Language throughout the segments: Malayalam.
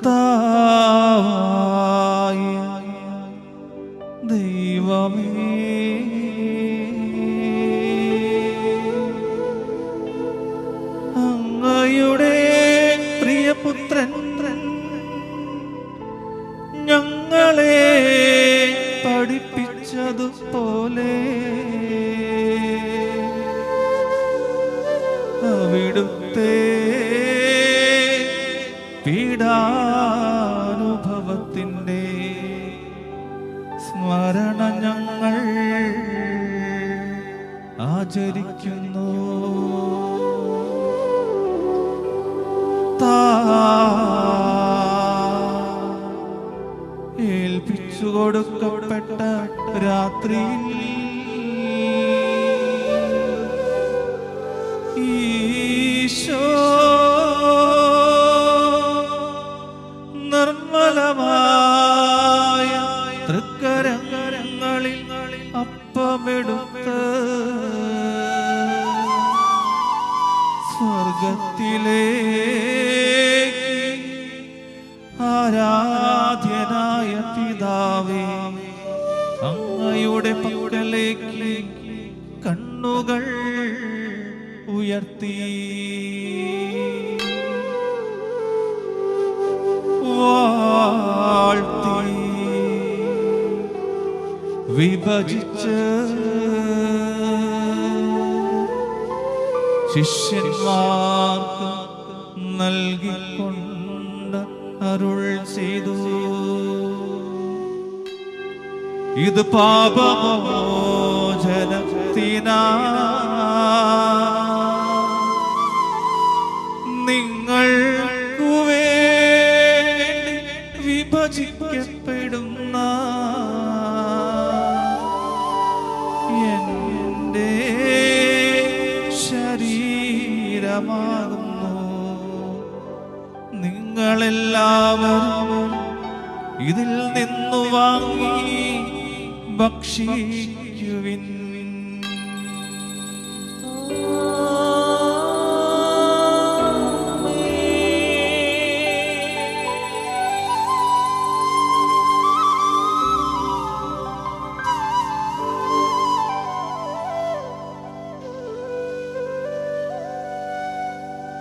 കർത്താവായ. ദൈവമേ. അങ്ങയുടെ പ്രിയപുത്രൻ ഞങ്ങളെ പഠിപ്പിച്ചതുപോലെ. അവിടുത്തെ സ്മരണ ഞങ്ങൾ ആചരിക്കുന്നു. ഏൽപ്പിച്ചു കൊടുക്കപ്പെട്ട രാത്രിയിൽ ഈശോ നിർമ്മലമായ സ്വർഗത്തിലേക്ക് ആരാധ്യനായ പിതാവേ അങ്ങയുടെ പക്കലേക്ക് കണ്ണുകൾ ഉയർത്തി. വാഴ്ത്തി. വിഭജിച്ച് ശിഷ്യന്മാർക്ക് നൽകിക്കൊണ്ട് അരുൾ ചെയ്തു. ഇത് പാപമോചനത്തിനാ നിങ്ങൾ വേണ്ടി ശരീരമാകുന്നു നിങ്ങളെല്ലാവരും ഇതിൽ നിന്നു വാങ്ങി ഭക്ഷിക്കുവിൻ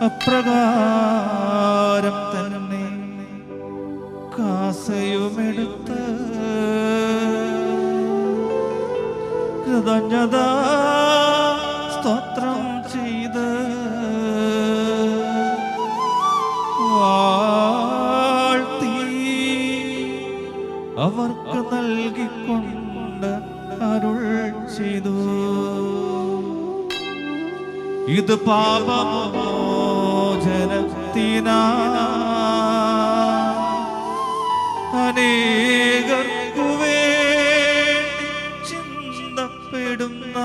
അപ്രകാരം തന്നെ കാസയുമെടുത്ത് കൃതജ്ഞത സ്തോത്രം ചെയ്ത് വാഴ്ത്തി അവർക്ക് നൽകിക്കൊണ്ട് അരുൾ ചെയ്തു. ഇത് പാപമോചനത്തിനാ അനേകർക്കു അനേകർക്കുവേ ചിന്തപ്പെടുന്ന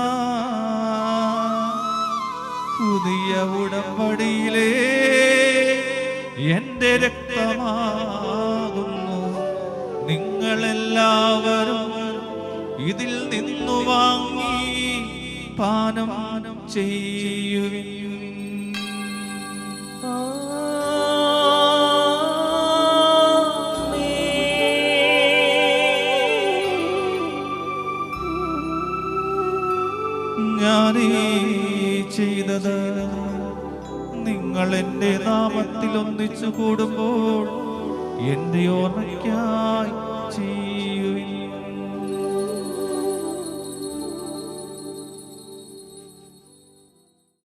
പുതിയ ഉടമ്പടിയിലെ എന്റെ രക്തമാകുന്നു. നിങ്ങളെല്ലാവരും ഇതിൽ നിന്നു വാങ്ങി പാനം ചെയ്യുവിൻ. ഞാനീ ചെയ്തത്. നിങ്ങൾ എന്റെ നാമത്തിൽ ഒന്നിച്ചു കൂടുമ്പോൾ എന്റെ ഓർമ്മയ്ക്കായി ചെയ്യുവിൻ